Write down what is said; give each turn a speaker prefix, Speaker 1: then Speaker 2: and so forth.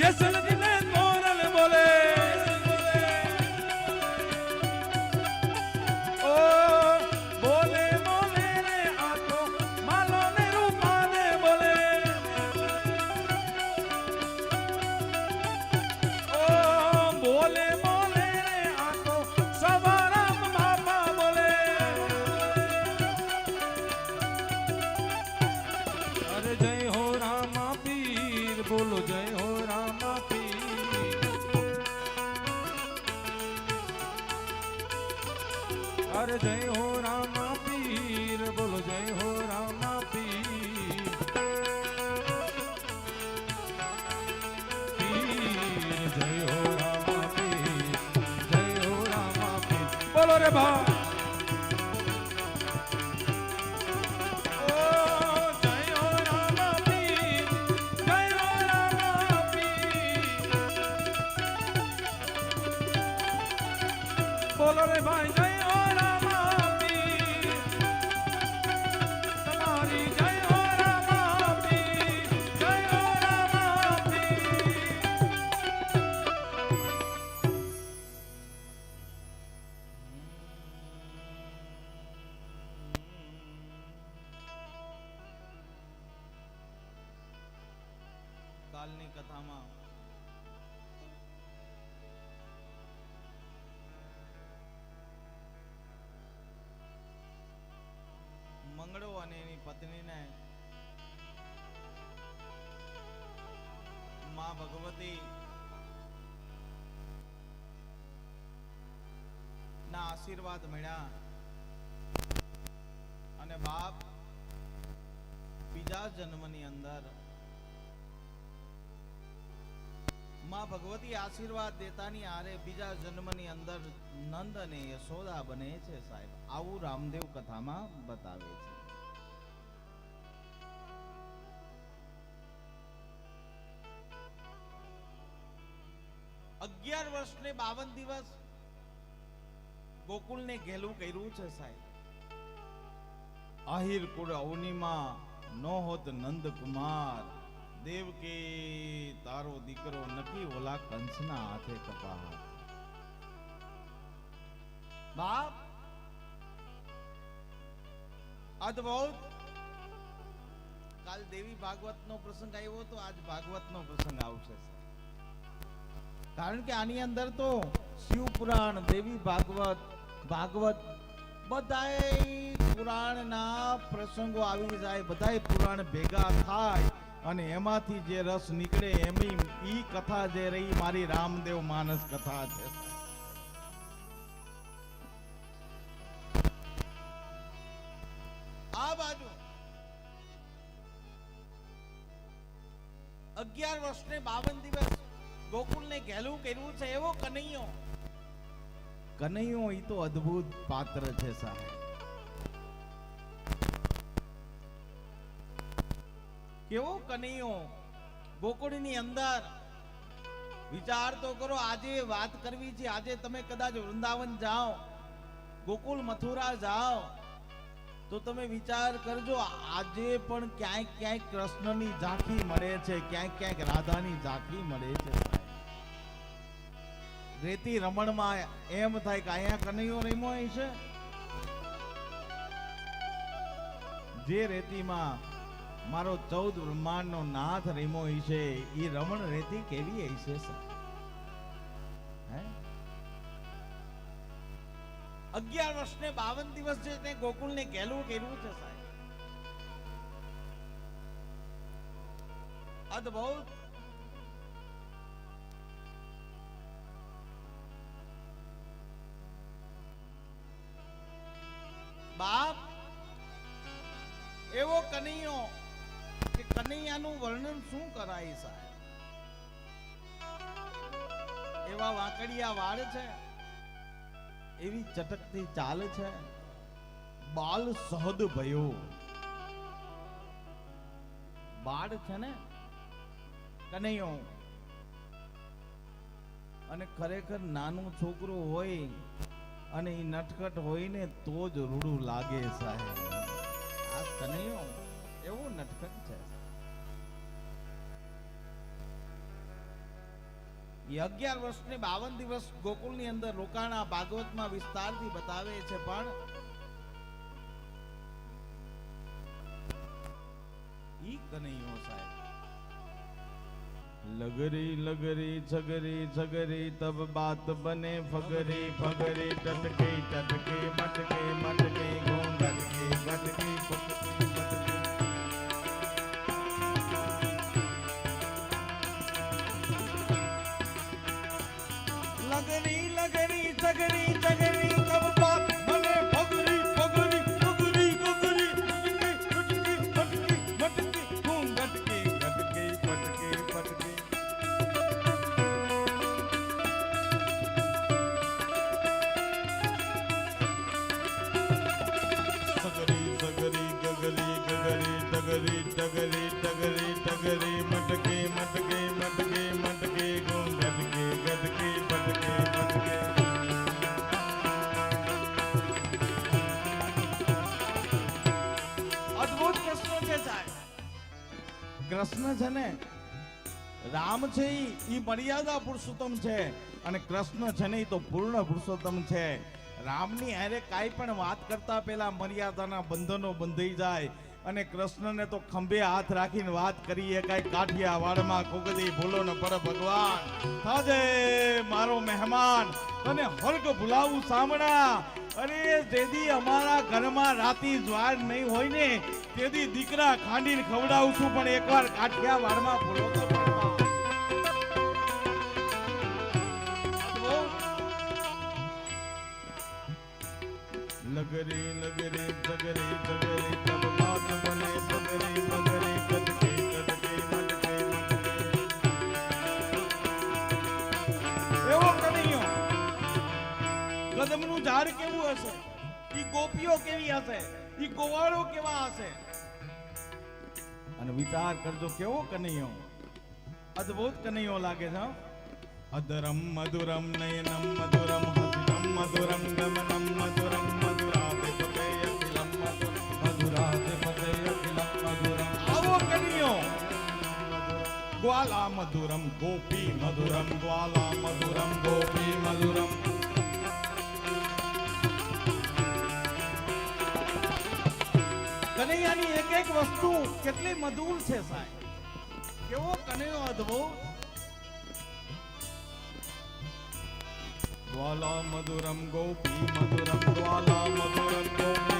Speaker 1: जैसल અરે જય હો રામા પીર બોલો જય હો રામા પીર પીર જય હો રામા પીર જય હો રામા પીર બોલો રે ભા ઓ જય હો રામા પીર જય હો રામા પીર બોલો રે ભાઈ જય
Speaker 2: કાલની કથામાં. મંગળો અને એની પત્નીને માં ભગવતી ના આશીર્વાદ મળ્યા. અને બાપ બીજા જન્મની અંદર માં ભગવતી આશીર્વાદ દેતાની આરે બીજા જન્મની અંદર નંદ અને યશોદા બને છે સાહેબ. આવું રામદેવ કથામાં બતાવે છે. અગિયાર વર્ષ ને બાવન દિવસ ગોકુલને ઘેલું કર્યું છે સાહેબ. આહિર કુળ અવનીમાં નો હોત નંદ કુમાર દેવકી તારો દીકરો નકી ઓલા કંસના હાથે કપા બાપ અદભુત કાલ દેવી ભાગવત નો પ્રસંગ આવ્યો તો આજ ભાગવત નો પ્રસંગ આવશે કારણ કે આની અંદર તો શિવ પુરાણ, દેવી ભાગવત ભાગવત બધાય પુરાણના પ્રસંગો આવી જાય, બધાય પુરાણ ભેગા થાય. અને એમાંથી જે રસ નીકળે એમની ઈ કથા જે રહી મારી રામદેવ માનસ કથા છે. આ બાજુ અગિયાર વર્ષ ને બાવન દિવસ ગોકુલ ને ઘેલું કર્યું છે એવો કનૈયો. કનૈયો ઈ તો અદ્ભુત પાત્ર છે સાહેબ. કેવો કનૈયો? ગોકુળની અંદર વિચાર તો કરો, આજે વાત કરવી છે, આજે તમે કદાચ વૃંદાવન જાઓ ગોકુલ મથુરા જાઓ, તો તમે વિચાર કરજો, આજે પણ ક્યાંક ક્યાંક કૃષ્ણની ઝાંખી મળે છે, ક્યાંક ક્યાંક રાધાની ઝાંખી મળે છે. રેતી રમણમાં એમ થાય કે અહીંયા કનૈયો રમ્યો છે. જે રેતીમાં મારો ચૌદ બ્રહ્માંડનો નાથ રેમો છે. એ રમણ રેતી કેવી હશે હે? અગિયાર વર્ષ ને બાવન દિવસ જે તે ગોકુલ ને ગેલું કેવું છે, સાહેબ. અદભુત. બાપ, એવો કનૈયો કનૈયાનું વર્ણન શું કરાય સાહેબ? એવા વાકડિયા વાળ છે, એવી ચટકતી ચાલ છે, બાલ સહદ ભયો. બાળ છે ને, કનૈયો. અને ખરેખર નાનું છોકરું હોય અને એ નટખટ હોય ને તો જ રૂડું લાગે સાહેબ. આ કનૈયો, એવું નટખટ છે. એ અગિયાર વર્ષને બાવન દિવસ ગોકુળની અંદર રોકાણા ભાગવતમાં વિસ્તારથી બતાવે છે, પણ લગરી લગરી, ઝગરી ઝગરી, તબ બાત બને ફગરી ફગરી, ટટકે ટટકે, મટકે મટકે લગરી કૃષ્ણ છે ને, રામ છે ઈ મર્યાદા પુરુષોત્તમ છે. અને કૃષ્ણ છે ને એ તો પૂર્ણ પુરુષોત્તમ છે. રામની અરે કાંઈ પણ વાત કરતા પહેલા મર્યાદાના બંધનો બંધાઈ જાય. અને કૃષ્ણને તો ખંભે હાથ રાખીને વાત કરીએ, કાંઈ કાઠિયા વાડમાં કોગદી ભૂલો ને પર ભગવાન. હાજે મારો મહેમાન, તને હર્ગ ભૂલાવું સામણા અરે, જેદી અમારા ઘરમાં રાતી જ્વાર નહીં હોય ને, તેદી દીકરા ખાંડીને ખવડાવું છું, પણ એકવાર કાઠિયા વાડમાં ભૂલો તો લગરે, લગરી જગરી જગરી ઝાડ કેવું હશે ઈ ગોપીઓ કેવી હશે ઈ ગોવાળો કેવા હશે અને વિચાર કરજો કેવો કનૈયો અદ્ભુત કનૈયો લાગે છે હો. અધરમ મધુરમ નયનમ મધુરમ હસિરમ મધુરમ ગમનમ મધુરમ મધુરાધિપતે અખિલમ મધુરમ મધુરાધિપતે અખિલમ મધુરમ આવો કનૈયો ગ્વાલા મધુરમ ગોપી મધુરમ ગ્વાલા મધુરમ ગોપી મધુરમ કનૈયાની એક એક વસ્તુ કેટલી મધુર છે સાહેબ. કેવો કનૈયો અદ્ભુત. ગ્વાલા મધુરમ ગોપી, મધુરમ ગ્વાલા મધુરમ ગોપી.